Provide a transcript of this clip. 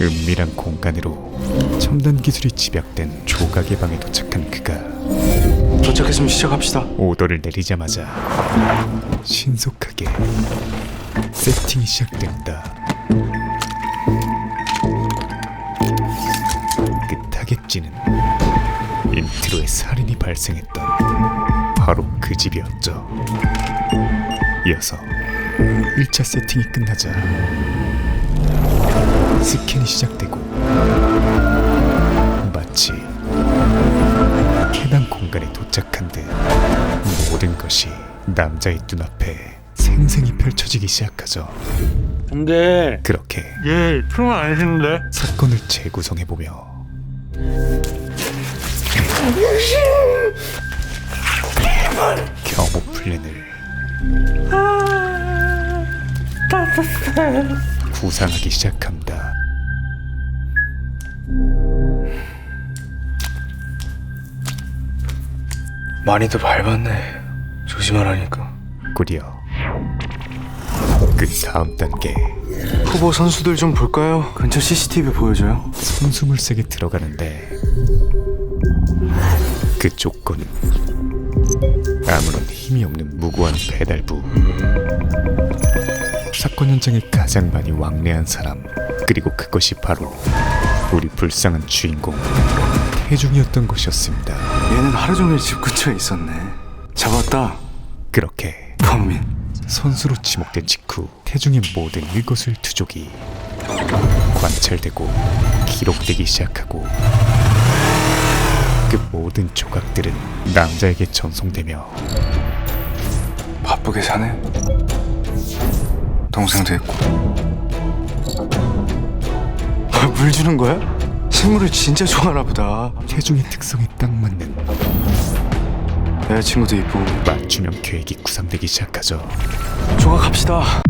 은밀한 공간으로 첨단 기술이 집약된 조각의 방에 도착한 그가 도착했으면 시작합시다. 오더를 내리자마자 신속하게 세팅이 시작된다. 그 타겟지는 인트로에 살인이 발생했던 바로 그 집이었죠. 이어서 1차 세팅이 끝나자 스캔이 시작되고 마치 해당 공간에 도착한 듯 모든 것이 남자의 눈앞에 생생히 펼쳐지기 시작하죠. 근데 그렇게 얘 트롤 아니신데? 사건을 재구성해보며 경호 플랜을 구상하기 시작합니다. 많이도 밟았네. 조심하라니까. 꾸려 그 다음 단계 후보 선수들 좀 볼까요? 근처 CCTV 보여줘요. 손숨을 세게 들어가는데 그 조건은 아무런 힘이 없는 무고한 배달부 사건 현장에 가장 많이 왕래한 사람 그리고 그것이 바로 우리 불쌍한 주인공 태중이었던 것이었습니다 얘는 하루 종일 집 근처에 있었네. 잡았다. 그렇게 범인. 선수로 지목된 직후 태중의 모든 일거수일투족이 관찰되고 기록되기 시작하고 그 모든 조각들은 남자에게 전송되며 바쁘게 사네. 동생도 있고. 아, 물 주는 거야? 식물을 진짜 좋아하나 보다. 태중의 특성에 딱 맞는 여자친구도 이쁘고. 맞춤형 계획이 구상되기 시작하죠 조각합시다.